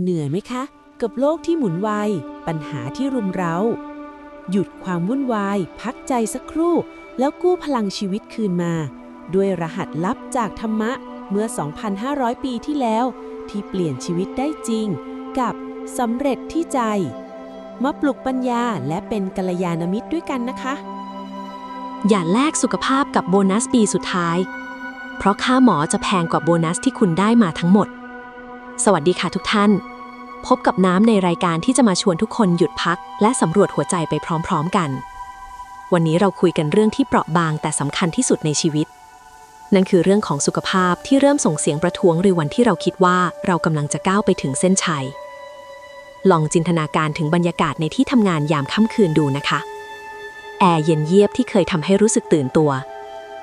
เหนื่อยไหมคะ กับโลกที่หมุนไวปัญหาที่รุมเร้า หยุดความวุ่นวาย พักใจสักครู่ แล้วกู้พลังชีวิตคืนมา ด้วยรหัสลับจากธรรมะเมื่อ 2,500 ปีที่แล้ว ที่เปลี่ยนชีวิตได้จริง กับสำเร็จที่ใจ มาปลุกปัญญาและเป็นกัลยาณมิตรด้วยกันนะคะ อย่าแลกสุขภาพกับโบนัสปีสุดท้าย เพราะค่าหมอจะแพงกว่าโบนัสที่คุณได้มาทั้งหมด สวัสดีค่ะทุกท่าน พบกับน้ำในรายการที่จะมาชวนทุกคนหยุดพัก และสำรวจหัวใจไปพร้อมๆกัน วันนี้เราคุยกันเรื่องที่เปราะบางแต่สำคัญที่สุดในชีวิต นั่นคือเรื่องของสุขภาพที่เริ่มส่งเสียงประท้วงในวันที่เราคิดว่าเรากำลังจะก้าวไปถึงเส้นชัย ลองจินตนาการถึงบรรยากาศในที่ทำงานยามค่ำคืนดูนะคะ แอร์เย็นเยียบที่เคยทำให้รู้สึกตื่นตัว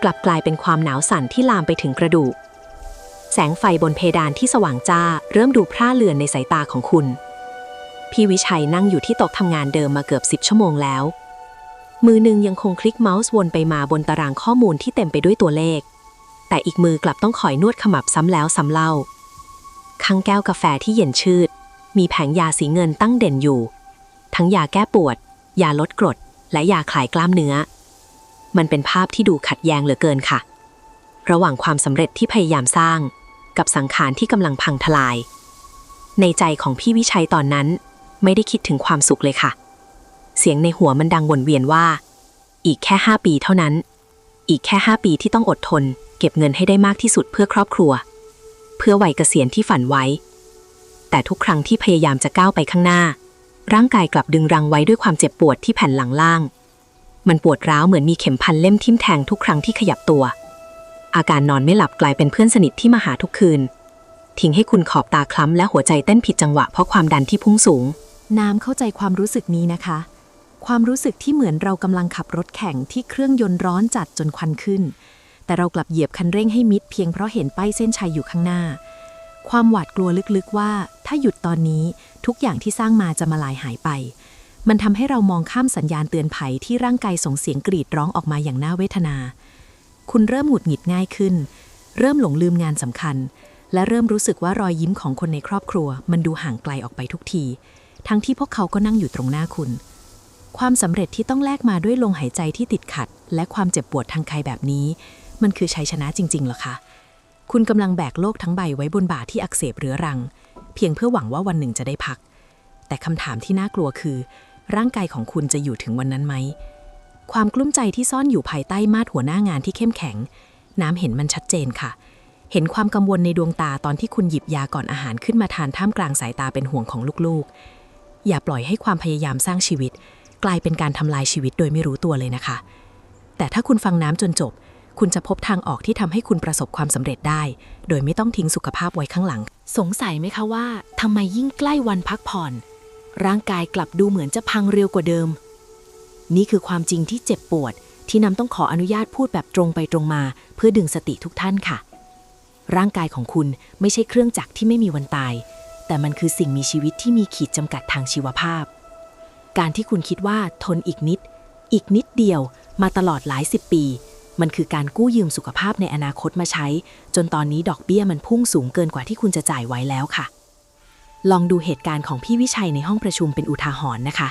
กลับกลายเป็นความหนาวสั่นที่ลามไปถึงกระดูก แสงไฟบนเพดานที่สว่างจ้า เริ่มดูพร่าเลือนในสายตาของคุณ พี่วิชัยนั่งอยู่ที่โต๊ะทำงานเดิมมาเกือบ10ชั่วโมงแล้ว มือหนึ่งยังคงคลิกเมาส์วนไปมาบนตารางข้อมูลที่เต็มไปด้วยตัวเลข แต่อีกมือกลับต้องคอยนวดขมับซ้ำแล้วซ้ำเล่า ข้างแก้วกาแฟที่เย็นชืด มีแผงยาสีเงินตั้งเด่นอยู่ ทั้งยาแก้ปวด ยาลดกรด และยาคลายกล้ามเนื้อ มันเป็นภาพที่ดูขัดแย้งเหลือเกินค่ะ ระหว่างความสำเร็จที่พยายามสร้าง กับสังขารที่กำลังพังทลาย ในใจของพี่วิชัยตอนนั้น ไม่ได้คิดถึงความสุขเลยค่ะ เสียงในหัวมันดังวนเวียนว่า อีกแค่5ปีเท่านั้น อีกแค่5ปีที่ต้องอดทน เก็บเงินให้ได้มากที่สุดเพื่อครอบครัว เพื่อวัยเกษียณที่ฝันไว้ แต่ทุกครั้งที่พยายามจะก้าวไปข้างหน้า ร่างกายกลับดึงรังไว้ด้วยความเจ็บปวดที่แผ่นหลังล่าง มันปวดร้าวเหมือนมีเข็มพันเล่มทิ่มแทงทุกครั้งที่ขยับตัว อาการนอนไม่หลับกลายเป็นเพื่อนสนิทที่มาหาทุกคืน ทิ้งให้คุณขอบตาคล้ำและหัวใจเต้นผิดจังหวะเพราะความดันที่พุ่งสูง น้ำเข้าใจความรู้สึกนี้นะคะ ความรู้สึกที่เหมือนเรากำลังขับรถแข่งที่เครื่องยนต์ร้อนจัดจนควันขึ้น แต่เรากลับเหยียบคันเร่งให้มิดเพียงเพราะเห็นป้ายเส้นชัยอยู่ข้างหน้า ความหวาดกลัวลึกๆว่า ถ้าหยุดตอนนี้ทุกอย่างที่สร้างมาจะมาลายหายไป มันทำให้เรามองข้ามสัญญาณเตือนภัยที่ร่างกายส่งเสียงกรีดร้องออกมาอย่างน่าเวทนา คุณเริ่มหงุดหงิดง่ายขึ้น เริ่มหลงลืมงานสำคัญ และเริ่มรู้สึกว่ารอยยิ้มของคนในครอบครัว มันดูห่างไกลออกไปทุกที ทั้งที่พวกเขาก็นั่งอยู่ตรงหน้าคุณ ความสำเร็จที่ต้องแลกมาด้วยลมหายใจที่ติดขัด และความเจ็บปวดทางกายแบบนี้ มันคือชัยชนะจริงๆหรอคะ คุณกำลังแบกโลกทั้งใบไว้บนบ่าที่อักเสบเรื้อรัง เพียงเพื่อหวังว่าวันหนึ่งจะได้พัก แต่คำถามที่น่ากลัวคือ ร่างกายของคุณจะอยู่ถึงวันนั้นไหม ความกลุ้มใจที่ซ่อนอยู่ภายใต้มาดหัวหน้างานที่เข้มแข็ง น้ำเห็นมันชัดเจนค่ะ เห็นความกังวลในดวงตาตอนที่คุณหยิบยาก่อนอาหารขึ้นมาทานท่ามกลางสายตาเป็นห่วงของลูกๆ อย่าปล่อยให้ความพยายามสร้างชีวิต กลายเป็นการทำลายชีวิตโดยไม่รู้ตัวเลยนะคะ แต่ถ้าคุณฟังน้ำจนจบ คุณจะพบทางออกที่ทำให้คุณประสบความสำเร็จได้ โดยไม่ต้องทิ้งสุขภาพไว้ข้างหลัง สงสัยไหมคะว่าทำไมยิ่งใกล้วันพักผ่อน ร่างกายกลับดูเหมือนจะพังเร็วกว่าเดิม นี่คือความจริงที่เจ็บปวด ที่น้ำต้องขออนุญาตพูดแบบตรงไปตรงมา เพื่อดึงสติทุกท่านค่ะ ร่างกายของคุณไม่ใช่เครื่องจักรที่ไม่มีวันตาย แต่มันคือสิ่งมีชีวิตที่มีขีดจำกัดทางชีวภาพ การที่คุณคิดว่าทนอีกนิด อีกนิดเดียว มาตลอดหลายสิบปี มันคือการกู้ยืมสุขภาพในอนาคตมาใช้ จนตอนนี้ดอกเบี้ยมันพุ่งสูงเกินกว่าที่คุณจะจ่ายไว้แล้วค่ะ ลองดูเหตุการณ์ของพี่วิชัยในห้องประชุมเป็นอุทาหรณ์นะคะ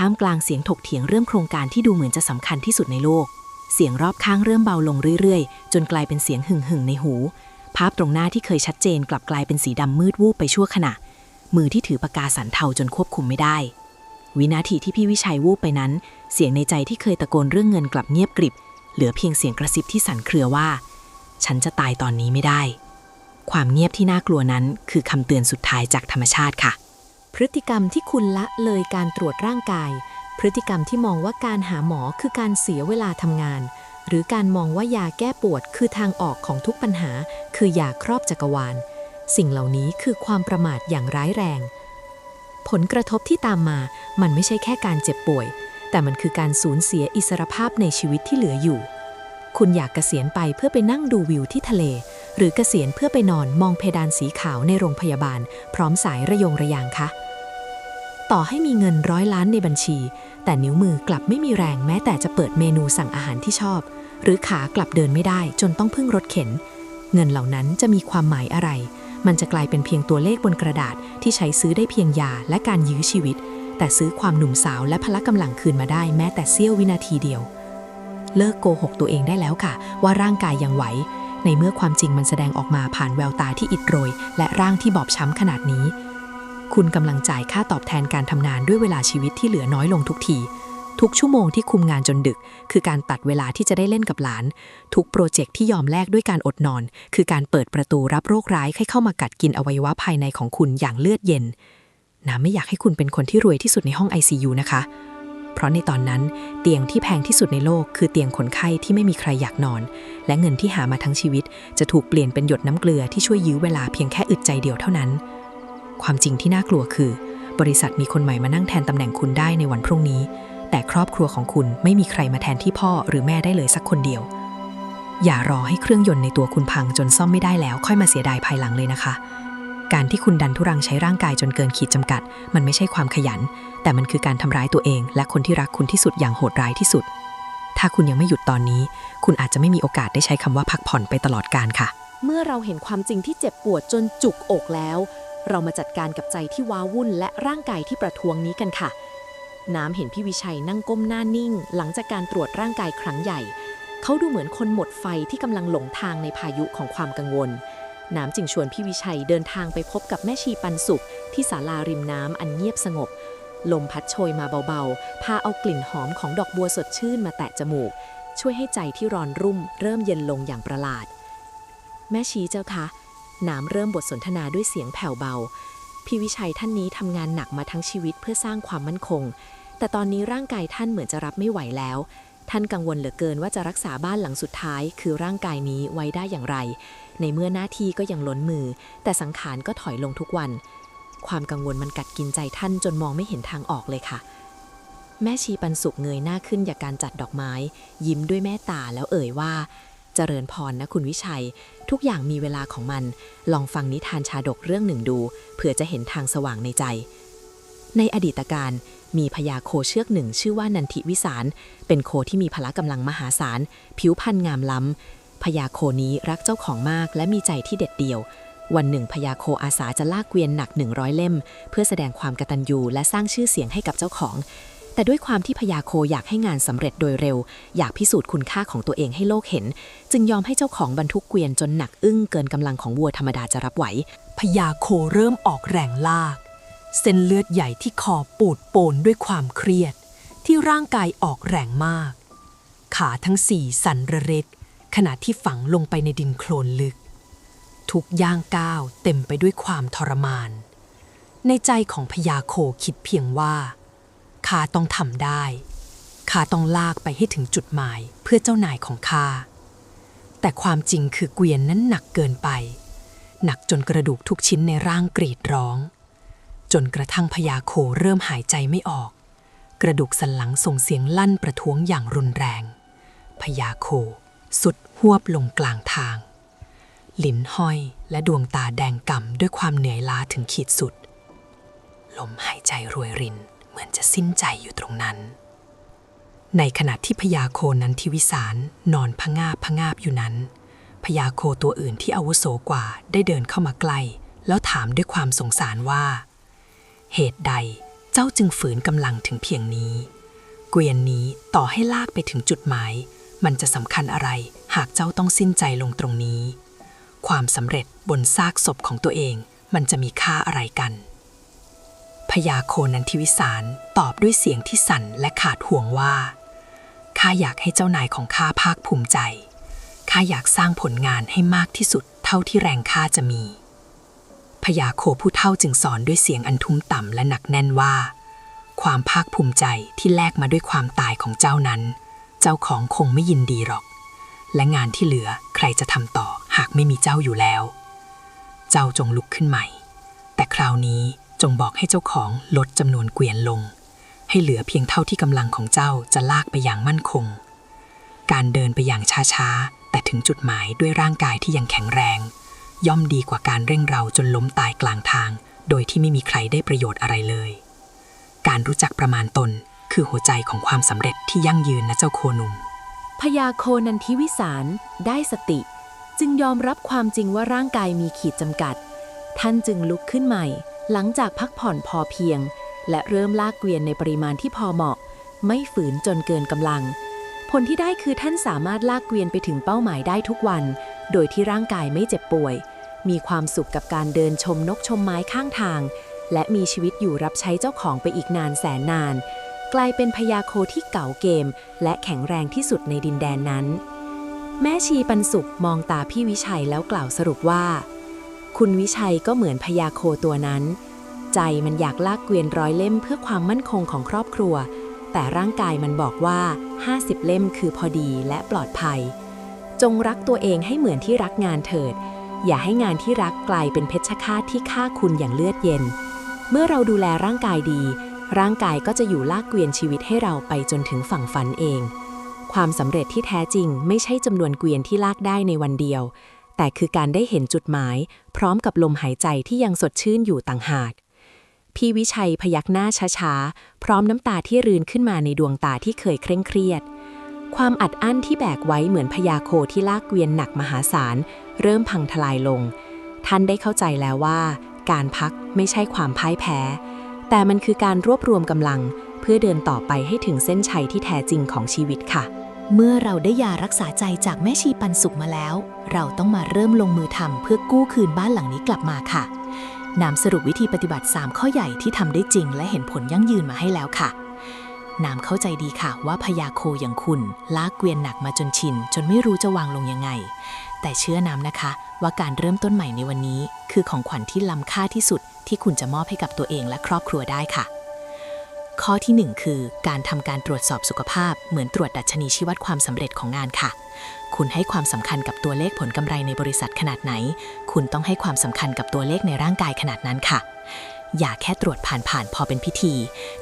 ท่ามกลางเสียงถกเถียงเรื่องโครงการที่ดูเหมือนจะสำคัญที่สุดในโลก เสียงรอบข้างเริ่มเบาลงเรื่อยๆ จนกลายเป็นเสียงหึ่งหึ่งๆในหู ภาพตรงหน้าที่เคยชัดเจนกลับกลายเป็นสีดำมืดวูบไปชั่วขณะ มือที่ถือปากกาสันเทาจนควบคุมไม่ได้ วินาทีที่พี่วิชัยวูบไปนั้น เสียงในใจที่เคยตะโกนเรื่องเงินกลับเงียบกริบ เหลือเพียงเสียงกระซิบที่สั่นเครือว่า ฉันจะตายตอนนี้ไม่ได้ ความเงียบที่น่ากลัวนั้นคือคำเตือนสุดท้ายจากธรรมชาติค่ะ พฤติกรรมที่คุณละเลยการตรวจร่างกาย พฤติกรรมที่มองว่าการหาหมอคือการเสียเวลาทำงาน หรือการมองว่ายาแก้ปวดคือทางออกของทุกปัญหา คือยาครอบจักรวาล สิ่งเหล่านี้คือความประมาทอย่างร้ายแรง ผลกระทบที่ตามมา มันไม่ใช่แค่การเจ็บป่วย แต่มันคือการสูญเสียอิสรภาพในชีวิตที่เหลืออยู่ คุณอยากเกษียณไปเพื่อไปนั่งดูวิวที่ทะเล หรือเกษียณเพื่อไปนอนมองเพดานสีขาวในโรงพยาบาล พร้อมสายระยงระยางคะ ต่อให้มีเงินร้อยล้านในบัญชี แต่นิ้วมือกลับไม่มีแรงแม้แต่จะเปิดเมนูสั่งอาหารที่ชอบ หรือขากลับเดินไม่ได้จนต้องพึ่งรถเข็น เงินเหล่านั้นจะมีความหมายอะไร มันจะกลายเป็นเพียงตัวเลขบนกระดาษที่ใช้ซื้อได้เพียงยาและการยื้อชีวิต แต่ซื้อความหนุ่มสาวและพละกำลังคืนมาได้แม้แต่เสี้ยววินาทีเดียว เลิกโกหกตัวเองได้แล้วค่ะ ว่าร่างกายยังไหวในเมื่อความจริงมันแสดงออกมาผ่านแววตาที่อิดโรย และร่างที่บอบช้ำขนาดนี้ คุณกำลังจ่ายค่าตอบแทนการทำงานด้วยเวลาชีวิตที่เหลือน้อยลงทุกที ทุกชั่วโมงที่คุมงานจนดึก คือการตัดเวลาที่จะได้เล่นกับหลาน ทุกโปรเจกต์ที่ยอมแลกด้วยการอดนอน คือการเปิดประตูรับโรคร้ายให้เข้ามากัดกินอวัยวะภายในของคุณอย่างเลือดเย็นน้าไม่อยากให้คุณเป็นคนที่รวยที่สุดในห้อง ICU นะคะ เพราะในตอนนั้นเตียงที่แพงที่สุดในโลก คือเตียงคนไข้ที่ไม่มีใครอยากนอน และเงินที่หามาทั้งชีวิต จะถูกเปลี่ยนเป็นหยดน้ำเกลือที่ช่วยยื้อเวลาเพียงแค่อึดใจเดียวเท่านั้น ความจริงที่น่ากลัวคือ บริษัทมีคนใหม่มานั่งแทนตำแหน่งคุณได้ในวันพรุ่งนี้ แต่ครอบครัวของคุณไม่มีใครมาแทนที่พ่อหรือแม่ได้เลยสักคนเดียว อย่ารอให้เครื่องยนต์ในตัวคุณพังจนซ่อมไม่ได้แล้ว ค่อยมาเสียดายภายหลังเลยนะคะ การที่คุณดันทุรังใช้ร่างกายจนเกินขีดจำกัด มันไม่ใช่ความขยัน แต่มันคือการทำร้ายตัวเอง และคนที่รักคุณที่สุดอย่างโหดร้ายที่สุด ถ้าคุณยังไม่หยุดตอนนี้ คุณอาจจะไม่มีโอกาสได้ใช้คำว่าพักผ่อนไปตลอดกาลค่ะเมื่อเราเห็นความจริงที่เจ็บปวดจนจุกอกแล้ว เรามาจัดการกับใจที่ว้าวุ่นและร่างกายที่ประท้วงนี้กันค่ะ น้ำเห็นพี่วิชัยนั่งก้มหน้านิ่ง หลังจากการตรวจร่างกายครั้งใหญ่ เขาดูเหมือนคนหมดไฟที่กำลังหลงทางในพายุของความกังวล น้ำจึงชวนพี่วิชัยเดินทางไปพบกับแม่ชีปันสุข ที่ศาลาริมน้ำอันเงียบสงบ ลมพัดโชยมาเบาๆ พาเอากลิ่นหอมของดอกบัวสดชื่นมาแตะจมูก ช่วยให้ใจที่ร้อนรุ่ม เริ่มเย็นลงอย่างประหลาด แม่ชีเจ้าคะ น้ำเริ่มบทสนทนาด้วยเสียงแผ่วเบา พี่วิชัยท่านนี้ทำงานหนักมาทั้งชีวิตเพื่อสร้างความมั่นคง แต่ตอนนี้ร่างกายท่านเหมือนจะรับไม่ไหวแล้ว ท่านกังวลเหลือเกินว่าจะรักษาบ้านหลังสุดท้าย คือร่างกายนี้ไว้ได้อย่างไร ในเมื่อหน้าที่ก็ยังล้นมือ แต่สังขารก็ถอยลงทุกวัน ความกังวลมันกัดกินใจท่านจนมองไม่เห็นทางออกเลยค่ะ แม่ชีปันสุขเงยหน้าขึ้นจากการจัดดอกไม้ ยิ้มด้วยแม่ตาแล้วเอ่ยว่า จริญพรนะคุณวิชัย ทุกอย่างมีเวลาของมัน ลองฟังนิทานชาดกเรื่องหนึ่งดู เผื่อจะเห็นทางสว่างในใจ ในอดีตการมีพญาโคเชือกหนึ่งชื่อว่านันทิวิสาร เป็นโคที่มีพละกำลังมหาศาล ผิวพรรณงามล้ำพญาโคนี้รักเจ้าของมากและมีใจที่เด็ดเดี่ยว วันหนึ่งพญาโคอาสาจะลากเกวียนหนัก 100 เล่ม เพื่อแสดงความกตัญญูและสร้างชื่อเสียงให้กับเจ้าของ แต่ด้วยความที่พญาโคอยากให้งานสำเร็จโดยเร็ว อยากพิสูจน์คุณค่าของตัวเองให้โลกเห็น จึงยอมให้เจ้าของบรรทุกเกวียนจนหนักอึ้งเกินกำลังของวัวธรรมดาจะรับไหวพญาโคเริ่มออกแรงลาก เส้นเลือดใหญ่ที่คอปูดโปนด้วยความเครียด ที่ร่างกายออกแรงมาก ขาทั้งสี่สั่นระเร็ดขณะที่ฝังลงไปในดินโคลนลึก ทุกย่างก้าวเต็มไปด้วยความทรมาน ในใจของพญาโคคิดเพียงว่า ข้าต้องทำได้ ข้าต้องลากไปให้ถึงจุดหมายเพื่อเจ้านายของข้า แต่ความจริงคือเกวียนนั้นหนักเกินไป หนักจนกระดูกทุกชิ้นในร่างกรีดร้อง จนกระทั่งพญาโคเริ่มหายใจไม่ออก กระดูกสันหลังส่งเสียงลั่นประท้วงอย่างรุนแรงพญาโคสุดหวบลงกลางทางลิ้นห้อยและดวงตาแดงก่ำด้วยความเหนื่อยล้าถึงขีดสุด ลมหายใจรวยริน เหมือนจะสิ้นใจอยู่ตรงนั้น ในขณะที่พญาโคนันทิวิสารนอนพะงาบพะงาบอยู่นั้นพญาโคตัวอื่นที่อาวุโสกว่าได้เดินเข้ามาใกล้ แล้วถามด้วยความสงสารว่า เหตุใดเจ้าจึงฝืนกำลังถึงเพียงนี้ เกวียนนี้ต่อให้ลากไปถึงจุดหมาย มันจะสำคัญอะไรหากเจ้าต้องสิ้นใจลงตรงนี้ ความสำเร็จบนซากศพของตัวเองมันจะมีค่าอะไรกัน พญาโคนันทิวิสารตอบด้วยเสียงที่สั่นและขาดห่วงว่า ข้าอยากให้เจ้านายของข้าภาคภูมิใจ ข้าอยากสร้างผลงานให้มากที่สุดเท่าที่แรงข้าจะมี พญาโคผู้เท่าจึงสอนด้วยเสียงอันทุ้มต่ำและหนักแน่นว่า ความภาคภูมิใจที่แลกมาด้วยความตายของเจ้านั้น เจ้าของคงไม่ยินดีหรอก และงานที่เหลือใครจะทำต่อหากไม่มีเจ้าอยู่แล้ว เจ้าจงลุกขึ้นใหม่ แต่คราวนี้ จงบอกให้เจ้าของลดจำนวนเกวียนลง ให้เหลือเพียงเท่าที่กำลังของเจ้าจะลากไปอย่างมั่นคง การเดินไปอย่างช้าๆ แต่ถึงจุดหมายด้วยร่างกายที่ยังแข็งแรง ย่อมดีกว่าการเร่งเราจนล้มตายกลางทาง โดยที่ไม่มีใครได้ประโยชน์อะไรเลย การรู้จักประมาณตนคือหัวใจของความสำเร็จที่ยั่งยืนนะเจ้าโคหนุ่มพญาโคนันทิวิสารได้สติ จึงยอมรับความจริงว่าร่างกายมีขีดจำกัด ท่านจึงลุกขึ้นใหม่ หลังจากพักผ่อนพอเพียง และเริ่มลากเกวียนในปริมาณที่พอเหมาะ ไม่ฝืนจนเกินกำลัง ผลที่ได้คือท่านสามารถลากเกวียนไปถึงเป้าหมายได้ทุกวัน โดยที่ร่างกายไม่เจ็บป่วย มีความสุขกับการเดินชมนกชมไม้ข้างทาง และมีชีวิตอยู่รับใช้เจ้าของไปอีกนานแสนนาน กลายเป็นพญาโคที่เก่าเกม และแข็งแรงที่สุดในดินแดนนั้น แม่ชีปันสุขมองตาพี่วิชัยแล้วกล่าวสรุปว่า คุณวิชัยก็เหมือนพญาโคตัวนั้น ใจมันอยากลากเกวียนร้อยเล่มเพื่อความมั่นคงของครอบครัว แต่ร่างกายมันบอกว่า 50 เล่มคือพอดีและปลอดภัย จงรักตัวเองให้เหมือนที่รักงานเถิด อย่าให้งานที่รักกลายเป็นเพชฌฆาตที่ฆ่าคุณอย่างเลือดเย็น เมื่อเราดูแลร่างกายดี ร่างกายก็จะอยู่ลากเกวียนชีวิตให้เราไปจนถึงฝั่งฝันเอง ความสำเร็จที่แท้จริงไม่ใช่จำนวนเกวียนที่ลากได้ในวันเดียว แต่คือการได้เห็นจุดหมาย พร้อมกับลมหายใจที่ยังสดชื่นอยู่ต่างหาก พี่วิชัยพยักหน้าช้าๆ พร้อมน้ำตาที่รืนขึ้นมาในดวงตาที่เคยเคร่งเครียด ความอัดอั้นที่แบกไว้เหมือนพญาโคที่ลากเกวียนหนักมหาศาล เริ่มพังทลายลง ท่านได้เข้าใจแล้วว่า การพักไม่ใช่ความพ่ายแพ้ แต่มันคือการรวบรวมกำลัง เพื่อเดินต่อไปให้ถึงเส้นชัยที่แท้จริงของชีวิตค่ะ เมื่อเราได้ยารักษาใจจากแม่ชีปันสุขมาแล้ว เราต้องมาเริ่มลงมือทำเพื่อกู้คืนบ้านหลังนี้กลับมาค่ะนำสรุปวิธีปฏิบัติ 3 ข้อใหญ่ที่ทำได้จริง และเห็นผลยั่งยืนมาให้แล้วค่ะนามเข้าใจดีค่ะว่าพยาโคอย่างคุณลากเกวียนหนักมาจนชิน จนไม่รู้จะวางลงยังไง แต่เชื่อนามนะคะ ว่าการเริ่มต้นใหม่ในวันนี้ คือของขวัญที่ล้ำค่าที่สุดที่คุณจะมอบให้กับตัวเองและครอบครัวได้ค่ะ ข้อทีหนึ่1 คือการทำการตรวจสอบสุขภาพ เหมือนตรวจดัชนีชี้วัดความสำเร็จของงานค่ะ คุณให้ความสำคัญกับตัวเลขผลกำไรในบริษัทขนาดไหน คุณต้องให้ความสำคัญกับตัวเลขในร่างกายขนาดนั้นค่ะ อย่าแค่ตรวจผ่านๆพอเป็นพิธี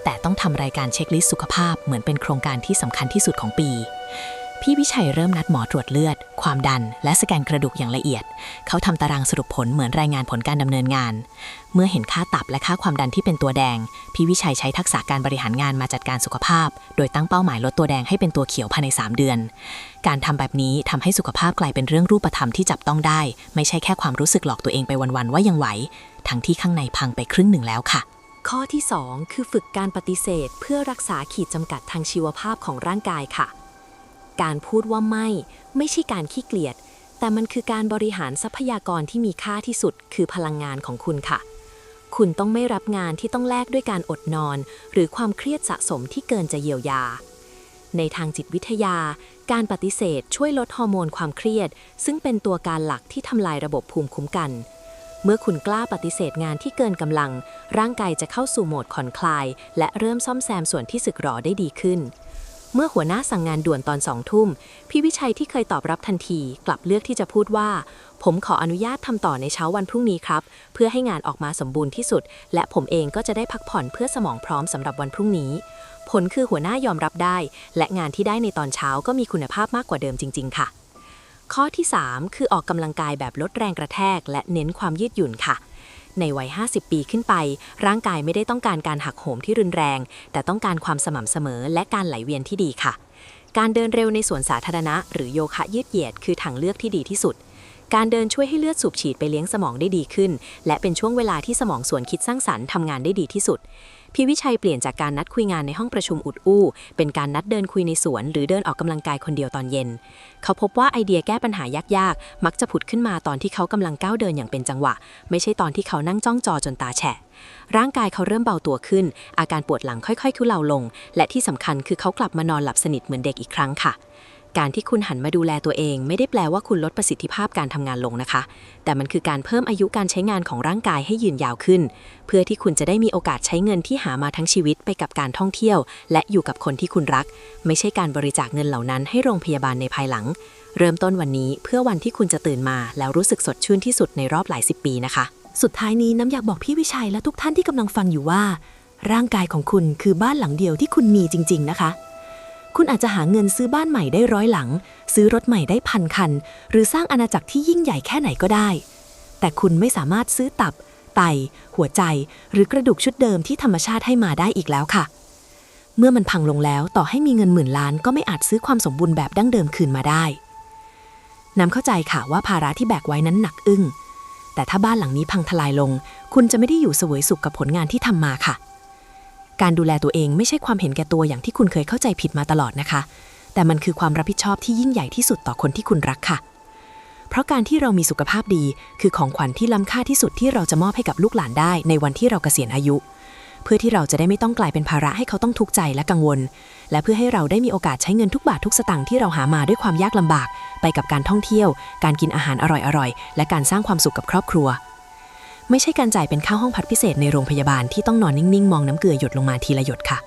แต่ต้องทำรายการเช็คลิสต์สุขภาพเหมือนเป็นโครงการที่สำคัญที่สุดของปี พี่วิชัยเริ่มนัดหมอตรวจเลือด ความดัน และสแกนกระดูกอย่างละเอียด เขาทำตารางสรุปผลเหมือนรายงานผลการดำเนินงาน เมื่อเห็นค่าตับและค่าความดันที่เป็นตัวแดง พี่วิชัยใช้ทักษะการบริหารงานมาจัดการสุขภาพ โดยตั้งเป้าหมายลดตัวแดงให้เป็นตัวเขียวภายใน 3 เดือน การทำแบบนี้ทำให้สุขภาพกลายเป็นเรื่องรูปธรรมที่จับต้องได้ ไม่ใช่แค่ความรู้สึกหลอกตัวเองไปวันๆว่ายังไหว ทั้งที่ข้างในพังไปครึ่งหนึ่งแล้วค่ะข้อที่ 2 คือฝึกการปฏิเสธ เพื่อรักษาขีดจำกัดทางชีวภาพของร่างกายค่ะ การพูดว่าไม่ ไม่ใช่การขี้เกียจ แต่มันคือการบริหารทรัพยากรที่มีค่าที่สุด คือพลังงานของคุณค่ะ คุณต้องไม่รับงานที่ต้องแลกด้วยการอดนอน หรือความเครียดสะสมที่เกินจะเยียวยา ในทางจิตวิทยา การปฏิเสธช่วยลดฮอร์โมนความเครียด ซึ่งเป็นตัวการหลักที่ทำลายระบบภูมิคุ้มกัน เมื่อคุณกล้าปฏิเสธงานที่เกินกำลัง ร่างกายจะเข้าสู่โหมดผ่อนคลาย และเริ่มซ่อมแซมส่วนที่สึกหรอได้ดีขึ้น เมื่อหัวหน้าสั่งงานด่วนตอนสองทุ่ม พี่วิชัยที่เคยตอบรับทันที กลับเลือกที่จะพูดว่า ผมขออนุญาตทำต่อในเช้าวันพรุ่งนี้ครับ เพื่อให้งานออกมาสมบูรณ์ที่สุด และผมเองก็จะได้พักผ่อนเพื่อสมองพร้อมสำหรับวันพรุ่งนี้ ผลคือหัวหน้ายอมรับได้ และงานที่ได้ในตอนเช้าก็มีคุณภาพมากกว่าเดิมจริง ๆ ค่ะ ข้อที่ 3 คือออกกำลังกายแบบลดแรงกระแทก และเน้นความยืดหยุ่นค่ะ ในวัย 50 ปีขึ้นไป ร่างกายไม่ได้ต้องการการหักโหมที่รุนแรง แต่ต้องการความสม่ำเสมอและการไหลเวียนที่ดีค่ะ การเดินเร็วในสวนสาธารณะ หรือโยคะยืดเหยียดคือทางเลือกที่ดีที่สุด การเดินช่วยให้เลือดสูบฉีดไปเลี้ยงสมองได้ดีขึ้น และเป็นช่วงเวลาที่สมองส่วนคิดสร้างสรรค์ทำงานได้ดีที่สุด พี่วิชัยเปลี่ยนจากการนัดคุยงานในห้องประชุมอุดอู้ เป็นการนัดเดินคุยในสวน หรือเดินออกกำลังกายคนเดียวตอนเย็น เขาพบว่าไอเดียแก้ปัญหายากๆ มักจะผุดขึ้นมาตอนที่เขากำลังก้าวเดินอย่างเป็นจังหวะ ไม่ใช่ตอนที่เขานั่งจ้องจอจนตาแฉะร่างกายเขาเริ่มเบาตัวขึ้น อาการปวดหลังค่อยๆ ทุเลาลง และที่สำคัญคือเขากลับมานอนหลับสนิทเหมือนเด็กอีกครั้งค่ะ การที่คุณหันมาดูแลตัวเอง ไม่ได้แปลว่าคุณลดประสิทธิภาพการทำงานลงนะคะ แต่มันคือการเพิ่มอายุการใช้งานของร่างกายให้ยืนยาวขึ้น เพื่อที่คุณจะได้มีโอกาสใช้เงินที่หามาทั้งชีวิตไปกับการท่องเที่ยว และอยู่กับคนที่คุณรัก ไม่ใช่การบริจาคเงินเหล่านั้นให้โรงพยาบาลในภายหลัง เริ่มต้นวันนี้เพื่อวันที่คุณจะตื่นมา แล้วรู้สึกสดชื่นที่สุดในรอบหลายสิบปีนะคะ สุดท้ายนี้น้ำอยากบอกพี่วิชัยและทุกท่านที่กำลังฟังอยู่ว่า ร่างกายของคุณคือบ้านหลังเดียวที่คุณมีจริง ๆ นะคะ คุณอาจจะหาเงินซื้อบ้านใหม่ได้ร้อยหลัง ซื้อรถใหม่ได้พันคัน หรือสร้างอาณาจักรที่ยิ่งใหญ่แค่ไหนก็ได้ แต่คุณไม่สามารถซื้อตับ ไต หัวใจ หรือกระดูกชุดเดิมที่ธรรมชาติให้มาได้อีกแล้วค่ะ เมื่อมันพังลงแล้วต่อให้มีเงินหมื่นล้านก็ไม่อาจซื้อความสมบูรณ์แบบดั้งเดิมคืนมาได้น้ำเข้าใจค่ะว่าภาระที่แบกไว้นั้นหนักอึ้งแต่ถ้าบ้านหลังนี้พังทลายลง คุณจะไม่ได้อยู่เสวยสุขกับผลงานที่ทำมาค่ะ การดูแลตัวเองไม่ใช่ความเห็นแก่ตัวอย่างที่คุณเคยเข้าใจผิดมาตลอดนะคะ แต่มันคือความรับผิดชอบที่ยิ่งใหญ่ที่สุดต่อคนที่คุณรักค่ะ เพราะการที่เรามีสุขภาพดี คือของขวัญที่ล้ำค่าที่สุดที่เราจะมอบให้กับลูกหลานได้ในวันที่เราเกษียณอายุ เพื่อที่เราจะได้ไม่ต้องกลายเป็นภาระให้เขาต้องทุกข์ใจและกังวล และเพื่อให้เราได้มีโอกาสใช้เงินทุกบาททุกสตางค์ที่เราหามาด้วยความยากลำบาก ไปกับการท่องเที่ยว การกินอาหารอร่อยๆและการสร้างความสุขกับครอบครัว ไม่ใช่การจ่ายเป็นค่าห้องพักพิเศษในโรงพยาบาลที่ต้องนอนนิ่งๆ มองน้ำเกลือหยดลงมาทีละหยดค่ะ